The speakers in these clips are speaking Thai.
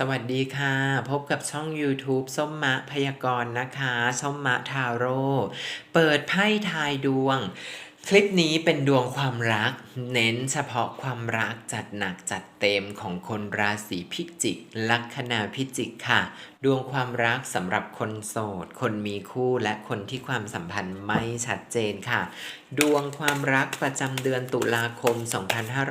สวัสดีค่ะ พบกับช่อง YouTube ส้มมะพยากรณ์นะคะ ส้มมะทาโร่เปิดไพ่ทายดวง คลิปนี้เป็นดวงความรัก เน้นเฉพาะความรักจัดหนักจัดเต็มของคนราศีพิจิก ลัคนาพิจิกค่ะ ดวงความรักสำหรับคนโสด คนมีคู่และคนที่ความสัมพันธ์ไม่ชัดเจนค่ะดวงความรักประจำเดือนตุลาคม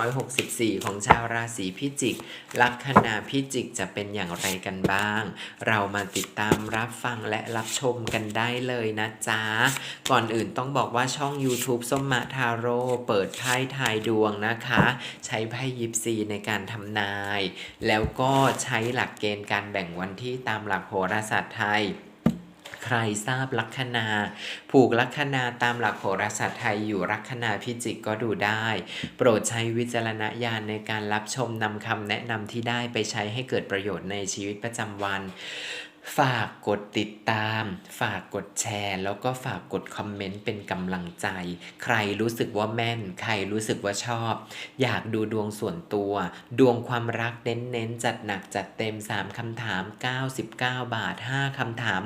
2564 ของชาวราศีพิจิก ลัคนาพิจิกจะเป็นอย่างไรกันบ้าง เรามาติดตามรับฟังและรับชมกันได้เลยนะจ๊ะ ก่อนอื่นต้องบอกว่าช่อง YouTube ส้มมะทาโร่เปิดไพ่ทายดวงนะคะ ใช้ไพ่ยิปซีในการทำนาย แล้วก็ใช้หลักเกณฑ์การแบ่งวันที่ตามหลักโหราศาสตร์ไทย ใครทราบลัคนา ผูกลัคนาตามหลักโหราศาสตร์ไทยอยู่ลัคนาพิจิกก็ดูได้ โปรดใช้วิจารณญาณในการรับชมนำคำแนะนำที่ได้ไปใช้ให้เกิดประโยชน์ในชีวิตประจำวัน ฝากกดติดตาม ฝากกดแชร์ แล้วก็ฝากกดคอมเมนต์เป็นกำลังใจ ใครรู้สึกว่าแม่น ใครรู้สึกว่าชอบ อยากดูดวงส่วนตัว ดวงความรักเน้นๆ จัดหนักจัดเต็ม 3คำถาม 99 บาท 5คำถาม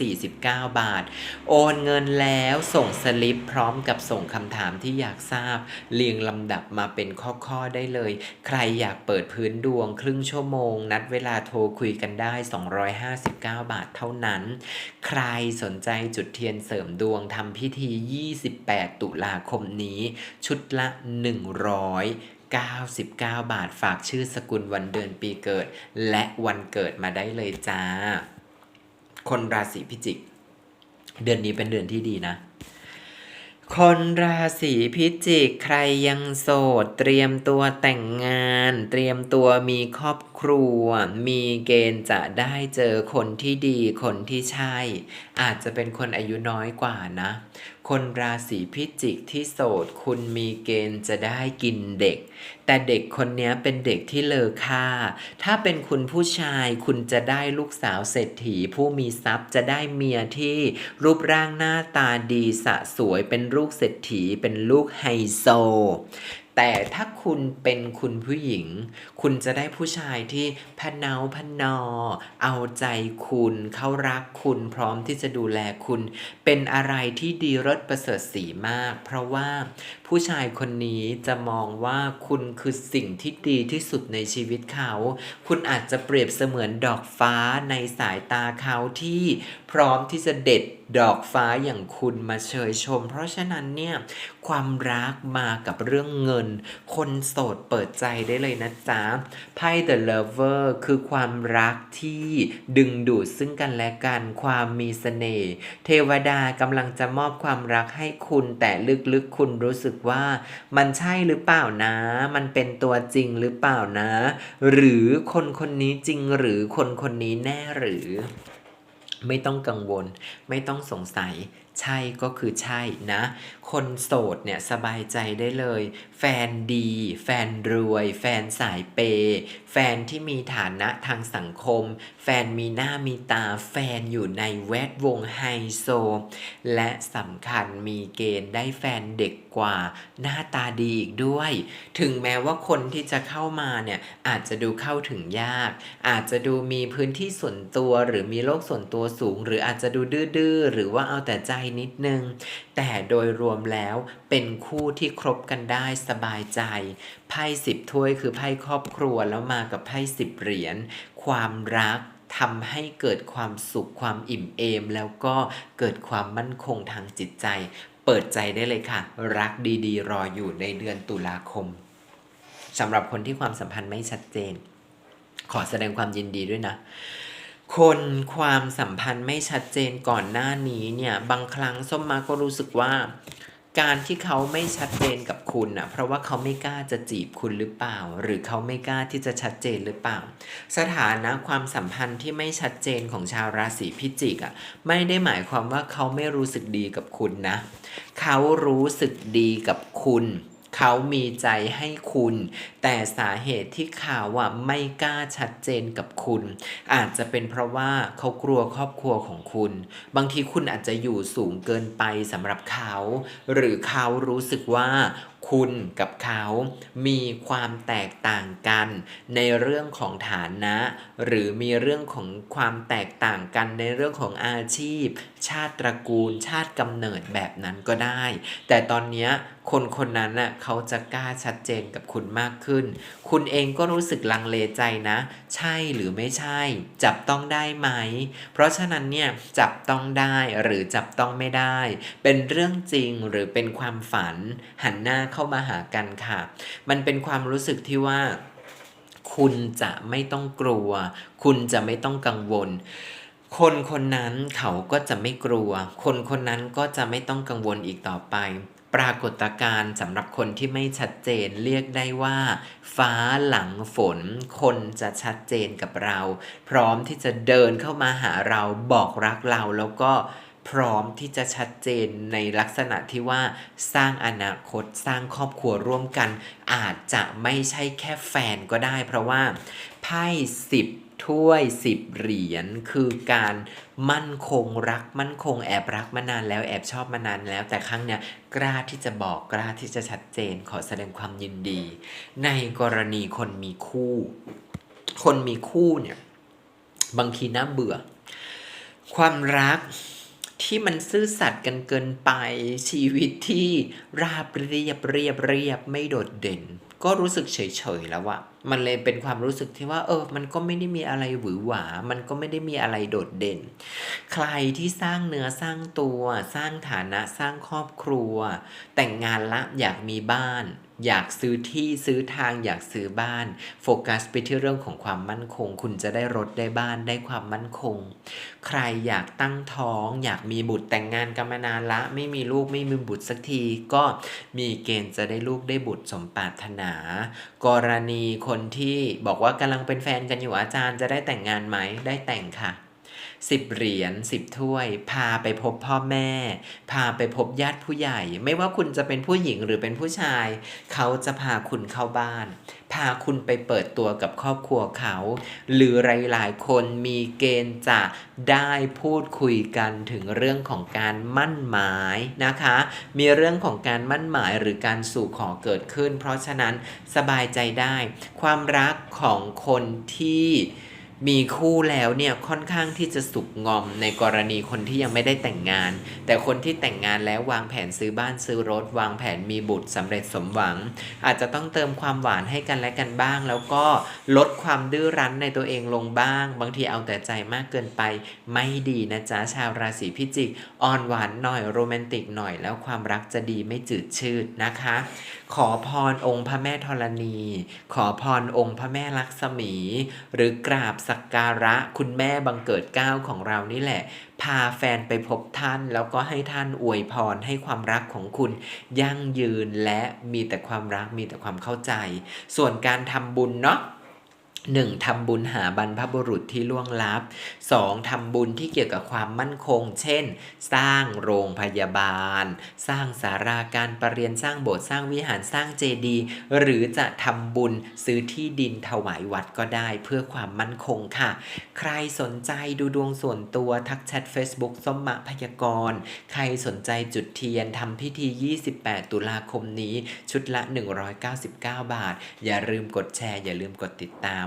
149 บาท โอนเงินแล้วส่งสลิปพร้อมกับส่งคำถามที่อยากทราบ เรียงลำดับมาเป็นข้อๆได้เลย ใครอยากเปิดพื้นดวงครึ่งชั่วโมง นัดเวลาโทรคุยกันได้259บาทเท่านั้น ใครสนใจจุดเทียนเสริมดวงทำพิธี 28 ตุลาคมนี้ ชุดละ 100 99 บาทฝากชื่อสกุลวันเดือนปีเกิด และวันเกิดมาได้เลยจ้า คนราศีพิจิก เดือนนี้เป็นเดือนที่ดีนะ คนราศีพิจิกใครยังโสด เตรียมตัวแต่งงาน เตรียมตัวมีครอบครัว มีเกณฑ์จะได้เจอคนที่ดีคนที่ใช่ อาจจะเป็นคนอายุน้อยกว่านะ คนราศีพิจิกที่โสดคุณมีเกณฑ์จะได้กินเด็ก แต่เด็กคนนี้เป็นเด็กที่เลอค่า ถ้าเป็นคุณผู้ชายคุณจะได้ลูกสาวเศรษฐีผู้มีทรัพย์จะได้เมียที่รูปร่างหน้าตาดีสะสวยเป็นลูกเศรษฐีเป็นลูกไฮโซ แต่ถ้าคุณเป็นคุณผู้หญิง คุณจะได้ผู้ชายที่พะเนาพะนอ เอาใจคุณ เขารักคุณพร้อมที่จะดูแลคุณ เป็นอะไรที่ดีรสประเสริฐสีมาก เพราะว่า ผู้ชายคนนี้จะมองว่าคุณคือสิ่งที่ดีที่สุดในชีวิตเขา คุณอาจจะเปรียบเสมือนดอกฟ้าในสายตาเขาที่พร้อมที่จะเด็ดดอกฟ้าอย่างคุณมาเชยชม เพราะฉะนั้นเนี่ยความรักมากับเรื่องเงิน คนโสดเปิดใจได้เลยนะจ๊ะไพ่ The Lover คือความรักที่ดึงดูดซึ่งกันและกันความมีเสน่ห์เทวดากำลังจะมอบความรักให้คุณแต่ลึกๆ คุณรู้สึกว่ามันใช่หรือเปล่านะ มันเป็นตัวจริงหรือเปล่านะ หรือคนคนนี้จริงหรือคนคนนี้แน่หรือ ไม่ต้องกังวล ไม่ต้องสงสัย ใช่ก็คือใช่นะ คนโสดเนี่ยสบายใจได้เลย แฟนดี แฟนรวย แฟนสายเปย์แฟนที่มีฐานะทางสังคม แฟนมีหน้ามีตา แฟนอยู่ในแวดวงไฮโซ และสำคัญมีเกณฑ์ได้แฟนเด็กกว่า หน้าตาดีอีกด้วย ถึงแม้ว่าคนที่จะเข้ามาเนี่ยอาจจะดูเข้าถึงยาก อาจจะดูมีพื้นที่ส่วนตัวหรือมีโลกส่วนตัวสูง หรืออาจจะดูดื้อหรือว่าเอาแต่ใจนิดนึง แต่โดยรวมแล้วเป็นคู่ที่ครบกันได้สบายใจ ไพ่สิบถ้วยคือไพ่ครอบครัวแล้วมากับไพ่สิบเหรียญ ความรักทำให้เกิดความสุขความอิ่มเอม แล้วก็เกิดความมั่นคงทางจิตใจ เปิดใจได้เลยค่ะ รักดีๆ รออยู่ในเดือนตุลาคมสำหรับคนที่ความสัมพันธ์ไม่ชัดเจน ขอแสดงความยินดีด้วยนะ คนความสัมพันธ์ไม่ชัดเจนก่อนหน้านี้เนี่ยบางครั้งส้มมาก็รู้สึกว่า การที่เขาไม่ชัดเจนกับคุณน่ะเพราะว่าเขาไม่กล้าจะจีบคุณหรือเปล่า หรือเขาไม่กล้าที่จะชัดเจนหรือเปล่า สถานะความสัมพันธ์ที่ไม่ชัดเจนของชาวราศีพิจิกอะไม่ได้หมายความว่าเขาไม่รู้สึกดีกับคุณนะ เขารู้สึกดีกับคุณ เขามีใจให้คุณ แต่สาเหตุที่เขาอะไม่กล้าชัดเจนกับคุณ อาจจะเป็นเพราะว่าเขากลัวครอบครัวของคุณ บางทีคุณอาจจะอยู่สูงเกินไปสำหรับเขา หรือเขารู้สึกว่าคุณกับเขามีความแตกต่างกัน ในเรื่องของฐานะ หรือมีเรื่องของความแตกต่างกันในเรื่องของอาชีพ ชาติตระกูล ชาติกำเนิดแบบนั้นก็ได้ แต่ตอนนี้คนคนนั้นน่ะเขาจะกล้าชัดเจนกับคุณมากขึ้น คุณเองก็รู้สึกลังเลใจนะ ใช่หรือไม่ใช่ จับต้องได้ไหม เพราะฉะนั้นเนี่ยจับต้องได้หรือจับต้องไม่ได้ เป็นเรื่องจริงหรือเป็นความฝันหันหน้าเข้าามาหากันค่ะ มันเป็นความรู้สึกที่ว่า คุณจะไม่ต้องกลัว คุณจะไม่ต้องกังวลคนคนนั้นเขาก็จะไม่กลัว คนคนนั้นก็จะไม่ต้องกังวลอีกต่อไป ปรากฏการณ์สำหรับคนที่ไม่ชัดเจนเรียกได้ว่า ฟ้าหลังฝน คนจะชัดเจนกับเรา พร้อมที่จะเดินเข้ามาหาเราบอกรักเราแล้วก็ พร้อมที่จะชัดเจนในลักษณะที่ว่าสร้างอนาคตสร้างครอบครัวร่วมกัน อาจจะไม่ใช่แค่แฟนก็ได้ เพราะว่าไพ่สิบถ้วยสิบเหรียญคือการมั่นคงรักมั่นคงแอบรักมานานแล้วแอบชอบมานานแล้ว แต่ครั้งเนี้ยกล้าที่จะบอกกล้าที่จะชัดเจนขอแสดงความยินดี ในกรณีคนมีคู่ คนมีคู่เนี่ยบางทีน่าเบื่อ ความรัก ที่มันซื่อสัตย์กันเกินไปชีวิตที่ราบเรียบเรียบเรียบไม่โดดเด่น ก็รู้สึกเฉยๆแล้วอะ มันเลยเป็นความรู้สึกที่ว่า เออ มันก็ไม่ได้มีอะไรหวือหวา มันก็ไม่ได้มีอะไรโดดเด่น ใครที่สร้างเนื้อสร้างตัว สร้างฐานะสร้างครอบครัว แต่งงานละอยากมีบ้าน อยากซื้อที่ซื้อทางอยากซื้อบ้าน โฟกัสไปที่เรื่องของความมั่นคง คุณจะได้รถได้บ้านได้ความมั่นคง ใครอยากตั้งท้อง อยากมีบุตรแต่งงานกันมานานละ ไม่มีลูกไม่มีบุตรสักที ก็มีเกณฑ์จะได้ลูกได้บุตรสมปรารถนา กรณีคนคนที่บอกว่ากำลังเป็นแฟนกันอยู่อาจารย์จะได้แต่งงานไหมได้แต่งค่ะ สิบเหรียญสิบถ้วย พาไปพบพ่อแม่ พาไปพบญาติผู้ใหญ่ ไม่ว่าคุณจะเป็นผู้หญิงหรือเป็นผู้ชาย เขาจะพาคุณเข้าบ้าน พาคุณไปเปิดตัวกับครอบครัวเขา หรือหลายๆคนมีเกณฑ์จะได้พูดคุยกันถึงเรื่องของการมั่นหมายนะคะ มีเรื่องของการมั่นหมายหรือการสู่ขอเกิดขึ้น เพราะฉะนั้นสบายใจได้ ความรักของคนที่ มีคู่แล้วเนี่ยค่อนข้างที่จะสุกงอมในกรณีคนที่ยังไม่ได้แต่งงาน แต่คนที่แต่งงานแล้ววางแผนซื้อบ้านซื้อรถ วางแผนมีบุตรสำเร็จสมหวัง อาจจะต้องเติมความหวานให้กันและกันบ้าง แล้วก็ลดความดื้อรั้นในตัวเองลงบ้าง บางทีเอาแต่ใจมากเกินไป ไม่ดีนะจ๊ะชาวราศีพิจิกอ่อนหวานหน่อยโรแมนติกหน่อยแล้วความรักจะดีไม่จืดชืดนะคะ ขอพรองค์พระแม่ธรณี ขอพรองค์พระแม่ลักษมี หรือกราบสักการะคุณแม่บังเกิดเก้าของเรานี่แหละ พาแฟนไปพบท่าน แล้วก็ให้ท่านอวยพรให้ความรักของคุณยั่งยืนและมีแต่ความรักมีแต่ความเข้าใจ ส่วนการทำบุญเนาะ 1. ทำบุญหาบรรพบุรุษที่ล่วงลับ 2. ทำบุญที่เกี่ยวกับความมั่นคง เช่น สร้างโรงพยาบาล สร้างสาราการประเรียนสร้างโบสถ์สร้างวิหารสร้างเจดีย์หรือจะทำบุญซื้อที่ดินถวายวัดก็ได้เพื่อความมั่นคงค่ะ ใครสนใจดูดวงส่วนตัวทักแชท Facebook ส้มมะพยากรณ์ใครสนใจจุดเทียนทำพิธี 28 ตุลาคมนี้ชุดละ 199 บาท อย่าลืมกดแชร์ อย่าลืมกดติดตาม